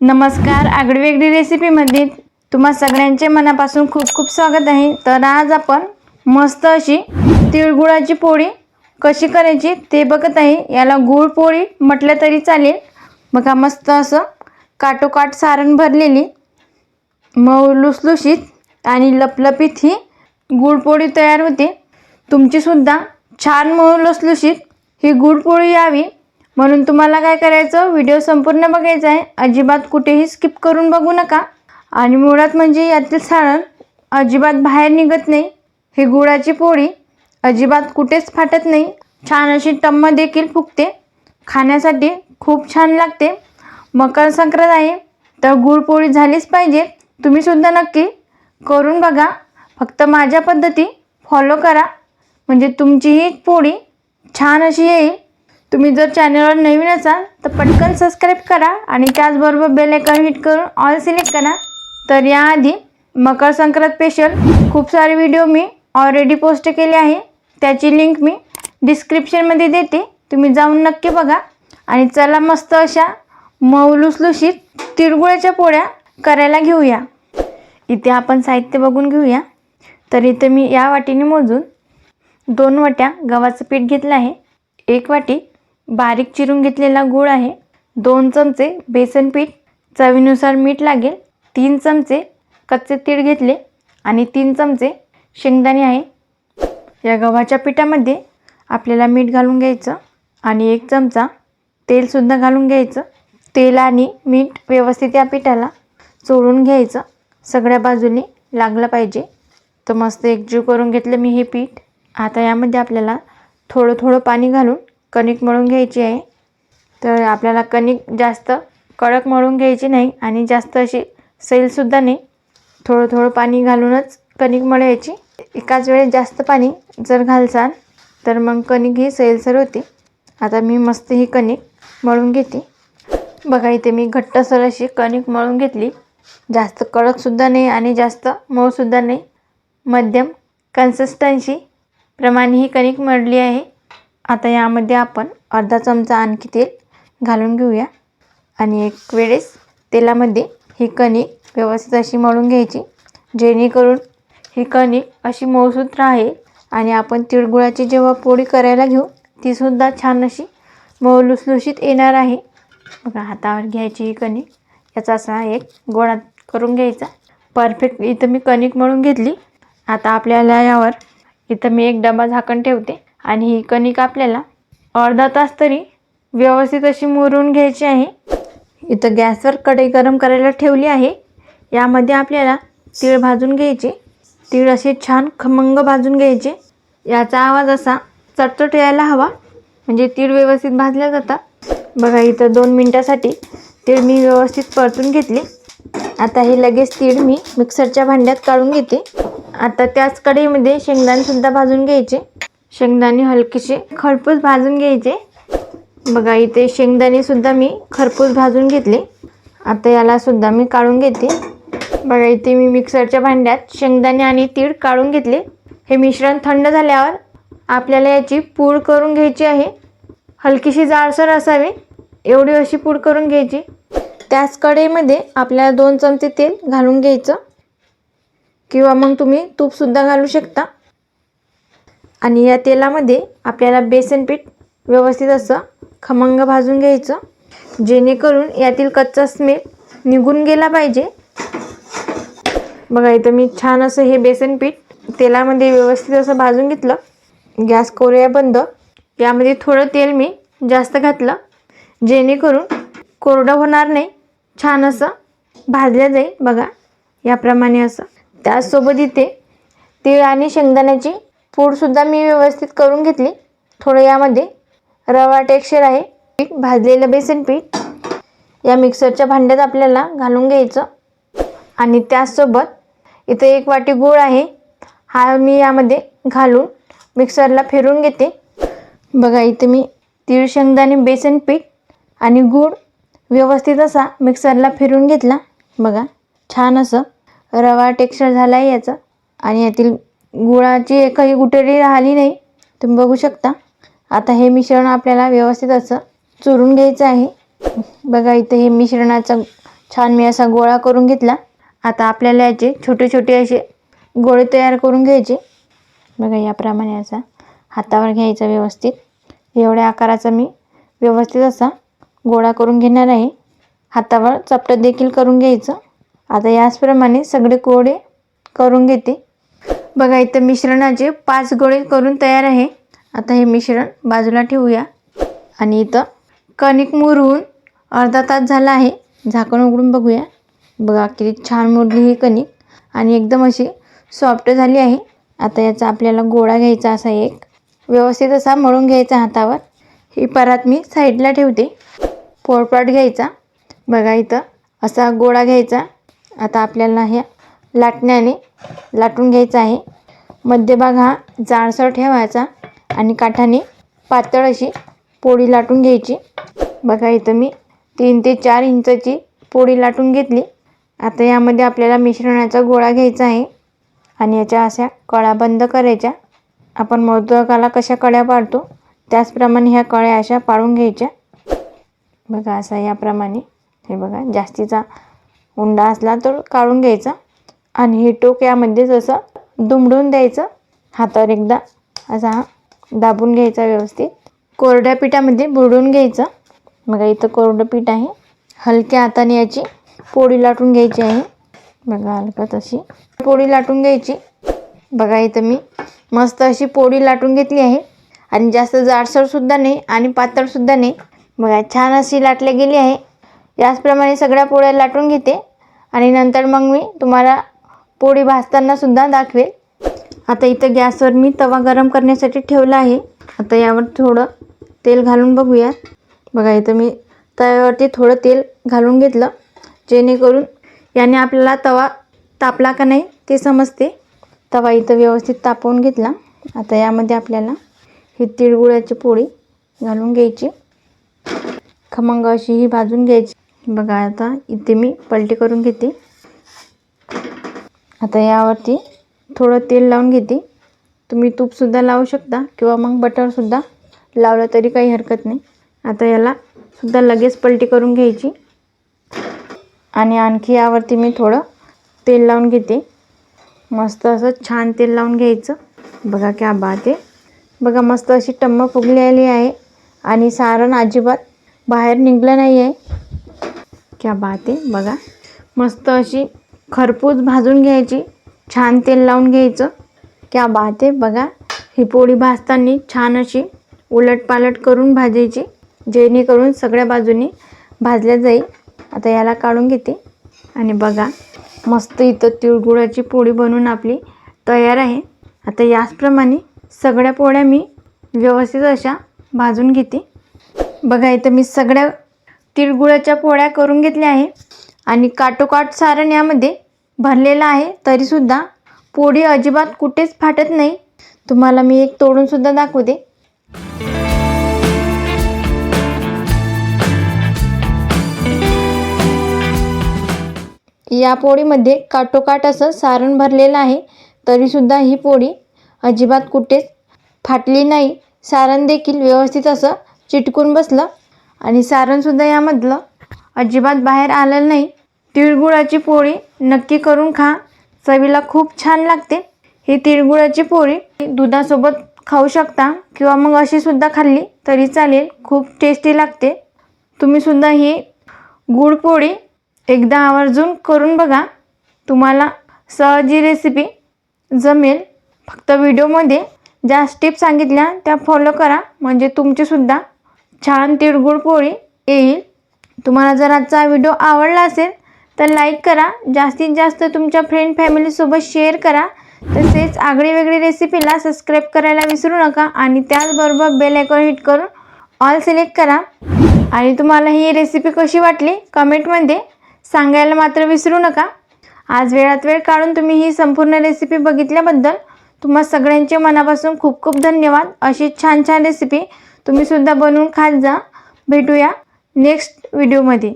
नमस्कार आगळीवेगळी रेसिपीमध्ये तुम्हा सगळ्यांचे मनापासून खूप खूप स्वागत आहे. तर आज आपण मस्त अशी तिळगुळाची पोळी कशी करायची ते बघत आहे. याला गुळ पोळी म्हटलं तरी चालेल. बघा मस्त असं काटोकाट सारण भरलेली मऊ लुसलुशीत आणि लपलपीत ही गुळपोळी तयार होते. तुमचीसुद्धा छान मऊ लुसलुशीत ही गुळपोळी यावी. म्हणून तुम्हाला काय करायचं व्हिडिओ संपूर्ण बघायचा आहे. अजिबात कुठेही स्किप करून बघू नका. आणि मुळात म्हणजे यातील सारण अजिबात बाहेर निघत नाही. ही गुळाची पोळी अजिबात कुठेच फाटत नाही. छान अशी टम्म देखील फुगते. खाण्यासाठी खूप छान लागते. मकर संक्रांत आहे तर गुळपोळी झालीच पाहिजे. तुम्ही सुद्धा नक्की करून बघा. फक्त माझ्या पद्धती फॉलो करा. म्हणजे तुमची ही पोळी छान अशी येईल. तुम्ही जर चॅनलवर नवीन असाल तर पटकन सबस्क्राईब करा आणि त्याचबरोबर बेल आयकॉन हिट करून ऑल सिलेक्ट करा. तर याआधी मकर संक्रांत स्पेशल खूप सारे व्हिडिओ मी ऑलरेडी पोस्ट केले आहे. त्याची लिंक मी डिस्क्रिप्शनमध्ये देते. तुम्ही जाऊन नक्की बघा. आणि चला मस्त अशा मऊ लुसलुशीत तिळगुळाच्या पोळ्या करायला घेऊया. इथे आपण साहित्य बघून घेऊया. तर इथे मी या वाटीने मोजून दोन वाट्या गव्हाचं पीठ घेतलं आहे. एक वाटी बारीक चिरून घेतलेला गूळ आहे. दोन चमचे बेसन पीठ चवीनुसार मीठ लागेल. तीन चमचे कच्चे तीळ घेतले आणि तीन चमचे शेंगदाणे आहे. या गव्हाच्या पिठामध्ये आपल्याला मीठ घालून घ्यायचं आणि एक चमचा तेलसुद्धा घालून घ्यायचं. तेल आणि मीठ व्यवस्थित या पिठाला चोळून घ्यायचं. सगळ्या बाजूने लागलं पाहिजे. तर मस्त एकजीव करून घेतलं मी हे पीठ. आता यामध्ये आपल्याला थोडं थोडं पाणी घालून कणिक मळून घ्यायची आहे. तर आपल्याला कणिक जास्त कडक मळून घ्यायची नाही आणि जास्त अशी सैलसुद्धा नाही. थोडं थोडं पाणी घालूनच कणिक मळायची. एकाच वेळेस जास्त पाणी जर घालसान तर मग कणिक ही सैलसर होते. आता मी मस्त ही कणिक मळून घेते. बघा इथे मी घट्टसर अशी कणिक मळून घेतली. जास्त कडकसुद्धा नाही आणि जास्त मऊसुद्धा नाही. मध्यम कन्सिस्टन्सी प्रमाणे ही कणिक मळली आहे. आता यामध्ये आपण अर्धा चमचा आणखी तेल घालून घेऊया. आणि एक वेळेस तेलामध्ये ही कणिक व्यवस्थित अशी मळून घ्यायची जेणेकरून ही कणिक अशी मऊसूत राहील आणि आपण तिळगुळाची जेव्हा पोळी करायला घेऊ तीसुद्धा छान अशी मऊ लुसलुशीत येणार आहे. बघा हातावर घ्यायची ही कणिक याचा असा एक गोळा करून घ्यायचा. परफेक्ट इथं मी कणिक मळून घेतली. आता आपल्याला यावर इथं मी एक डबा झाकण ठेवते. आणि ही कणिक आपल्याला अर्धा तास तरी व्यवस्थित अशी मुरून घ्यायची आहे. इथं गॅसवर कढई गरम करायला ठेवली आहे. यामध्ये आपल्याला तीळ भाजून घ्यायचे. तीळ असे छान खमंग भाजून घ्यायचे. याचा आवाज असा चटचट यायला हवा. म्हणजे तीळ व्यवस्थित भाजल्या जातात बघा इथं दोन मिनटासाठी तीळ मी व्यवस्थित परतून घेतले. आता हे लगेच तीळ मी मिक्सरच्या भांड्यात काढून घेते. आता त्याच कढईमध्ये शेंगदाणेसुद्धा भाजून घ्यायचे. शेंगदाणे हलकेसे खरपूस भाजून घ्यायचे. बघा इथे शेंगदाणेसुद्धा मी खरपूस भाजून घेतले. आता यालासुद्धा मी काढून घेते. बघा इथे मी मिक्सरच्या भांड्यात शेंगदाणे आणि तीळ काढून घेतले. हे मिश्रण थंड झाल्यावर आपल्याला याची पूड करून घ्यायची आहे. हलकीशी जाडसर असावी एवढी अशी पूड करून घ्यायची. त्याच कढईमध्ये आपल्याला दोन चमचे तेल घालून घ्यायचं. किंवा मग तुम्ही तूपसुद्धा घालू शकता. आणि या तेलामध्ये आपल्याला बेसन पीठ व्यवस्थित असं खमंग भाजून घ्यायचं. जेणेकरून यातील कच्चा स्मेल निघून गेला पाहिजे. बघा इथं मी छान असं हे बेसन पीठ तेलामध्ये व्यवस्थित असं भाजून घेतलं. गॅस कोरया बंद. यामध्ये थोडं तेल मी जास्त घातलं. जेणेकरून कोरडं होणार नाही. छान असं भाजलं जाईल. बघा याप्रमाणे असं. त्याचसोबत इथे तीळ आणि शेंगदाण्याची पूडसुद्धा मी व्यवस्थित करून घेतली. थोडं यामध्ये रवा टेक्स्चर आहे. पीठ भाजलेलं बेसन पीठ. या मिक्सरच्या भांड्यात आपल्याला घालून घ्यायचं. आणि त्याचसोबत इथं एक वाटी गूळ आहे. हा मी यामध्ये घालून मिक्सरला फिरून घेते. बघा इथे मी तीळ शेंगदाणे बेसन पीठ आणि गूळ व्यवस्थित असा मिक्सरला फिरून घेतला. बघा छान असं रवा टेक्स्चर झाला आहे याचं. आणि यातील गुळाची एकही गुठळी राहिली नाही. तुम्ही बघू शकता. आता हे मिश्रण आपल्याला व्यवस्थित असं चुरून घ्यायचं आहे. बघा इथे हे मिश्रणाचा छान मी असा गोळा करून घेतला. आता आपल्याला याचे छोटे छोटे असे गोळे तयार करून घ्यायचे. बघा याप्रमाणे असा हातावर घ्यायचा व्यवस्थित. एवढ्या आकाराचा मी व्यवस्थित असा गोळा करून घेणार आहे. हातावर चपटं देखील करून घ्यायचं. आता याचप्रमाणे सगळे गोळे करून घेते. बघा इथं मिश्रणाचे पाच गोळे करून तयार आहे. आता हे मिश्रण बाजूला ठेवूया. आणि इथं कणिक मुरवून अर्धा तास झाला आहे. झाकण उघडून बघूया. बघा किती छान मुरली ही कणिक. आणि एकदम अशी सॉफ्ट झाली आहे. आता याचा आपल्याला गोळा घ्यायचा असा एक व्यवस्थित असा मळून घ्यायचा हातावर. ही परात मी साईडला ठेवते. पोळपाट घ्यायचा. बघा इथं असा गोळा घ्यायचा. आता आपल्याला ह्या लाटण्याने लाटून घ्यायचा आहे. मध्यभाग हा जाडसर ठेवायचा आणि काठाने पातळ अशी पोळी लाटून घ्यायची. बघा इथं मी तीन ते चार इंचाची पोळी लाटून घेतली. आता यामध्ये आपल्याला मिश्रणाचा गोळा घ्यायचा आहे आणि याच्या अशा कळा बंद करायच्या. आपण मोदकाला कशा कळ्या पाडतो? त्याचप्रमाणे ह्या कळ्या अशा पाडून घ्यायच्या. बघा असा याप्रमाणे. हे बघा जास्तीचा उंडा असला तर काढून घ्यायचा. आणि हे टोक यामध्येच असं दुमडून द्यायचं हातावर एकदा असा हा दाबून घ्यायचा व्यवस्थित. कोरड्या पिठामध्ये बुडून घ्यायचं. बघा इथं कोरडं पीठ आहे. हलक्या हाताने याची पोळी लाटून घ्यायची आहे. बघा हलकं तशी पोळी लाटून घ्यायची. बघा इथं मी मस्त अशी पोळी लाटून घेतली आहे. आणि जास्त जाडसरसुद्धा नाही आणि पातळसुद्धा नाही. बघा छान अशी लाटली गेली आहे. याचप्रमाणे सगळ्या पोळ्या लाटून घेते. आणि नंतर मग मी तुम्हाला पोळी भाजताना सुद्धा दाखवेल. आता इथं गॅसवर मी तवा गरम करण्यासाठी ठेवला आहे. आता यावर थोडं तेल घालून बघूयात. बघा इथं मी तव्यावरती थोडं तेल घालून घेतलं. जेणेकरून याने आपल्याला तवा तापला का नाही ते समजते. तवा इथं व्यवस्थित तापवून घेतला. आता यामध्ये आपल्याला ही तिळगुळाची पोळी घालून घ्यायची. खमंग अशी ही भाजून घ्यायची. बघा आता इथे मी पलटी करून घेते. आता यावरती थोडं तेल लावून घेते. तुम्ही तूपसुद्धा लावू शकता किंवा मग बटरसुद्धा लावलं तरी काही हरकत नाही. आता याला सुद्धा लगेच पलटी करून घ्यायची. आणि आणखी यावरती मी थोडं तेल लावून घेते. मस्त असं छान तेल लावून घ्यायचं. बघा क्या बात आहे. बघा मस्त अशी टम्म फुगलेली आली आहे. आणि सारण अजिबात बाहेर निघलं नाही आहे क्या बात आहे. बघा. मस्त अशी खरपूस भाजून घ्यायची छान तेल लावून घ्यायचं. क्या बात आहे बघा. ही पोळी भाजताना छान अशी उलटपालट करून भाजायची जेणेकरून सगळ्या बाजूनी भाजल्या जाईल. आता याला काढून घेते. आणि बघा मस्त इथं तिळगुळाची पोळी बनवून आपली तयार आहे. आता याचप्रमाणे सगळ्या पोळ्या मी व्यवस्थित अशा भाजून घेते. बघा इथं मी सगळ्या तिळगुळाच्या पोळ्या करून घेतल्या आहे आणि काटोकाट सारण यामध्ये भरलेलं आहे तरीसुद्धा पोळी अजिबात कुठेच फाटत नाही. तुम्हाला मी एक तोडूनसुद्धा दाखवते. या पोळीमध्ये काटोकाट असं सारण भरलेलं आहे तरीसुद्धा ही पोळी अजिबात कुठेच फाटली नाही. सारण देखील व्यवस्थित असं चिटकून बसलं आणि सारणसुद्धा यामधलं अजिबात बाहेर आलेलं नाही. तिळगुळाची पोळी नक्की करून खा. चवीला खूप छान लागते. ही तिळगुळाची पोळी दुधासोबत खाऊ शकता किंवा मग अशी सुद्धा खाल्ली तरी चालेल. खूप टेस्टी लागते. तुम्ही सुद्धा ही गुळ पोळी एकदा आवर्जून करून बघा. तुम्हाला सहजी रेसिपी जमेल. फक्त व्हिडिओमध्ये ज्या स्टेप सांगितल्या त्या फॉलो करा. म्हणजे तुमचीसुद्धा छान तिळगुळ पोळी येईल. तुम्हाला जर आजचा व्हिडिओ आवडला असेल तर लाईक करा. जास्तीत जास्त तुमच्या फ्रेंड फॅमिलीसोबत शेअर करा. तसेच आगळी वेगळी रेसिपीला सबस्क्राईब करायला विसरू नका. आणि त्याचबरोबर बेल आयकॉन हिट करून ऑल सिलेक्ट करा. आणि तुम्हाला ही रेसिपी कशी वाटली कमेंटमध्ये सांगायला मात्र विसरू नका. आज वेळात वेळ काढून तुम्ही ही संपूर्ण रेसिपी बघितल्याबद्दल तुम्हा सगळ्यांचे मनापासून खूप खूप धन्यवाद. अशी छान छान रेसिपी तुम्हीसुद्धा बनवून खात जा. भेटूया नेक्स्ट व्हिडिओमध्ये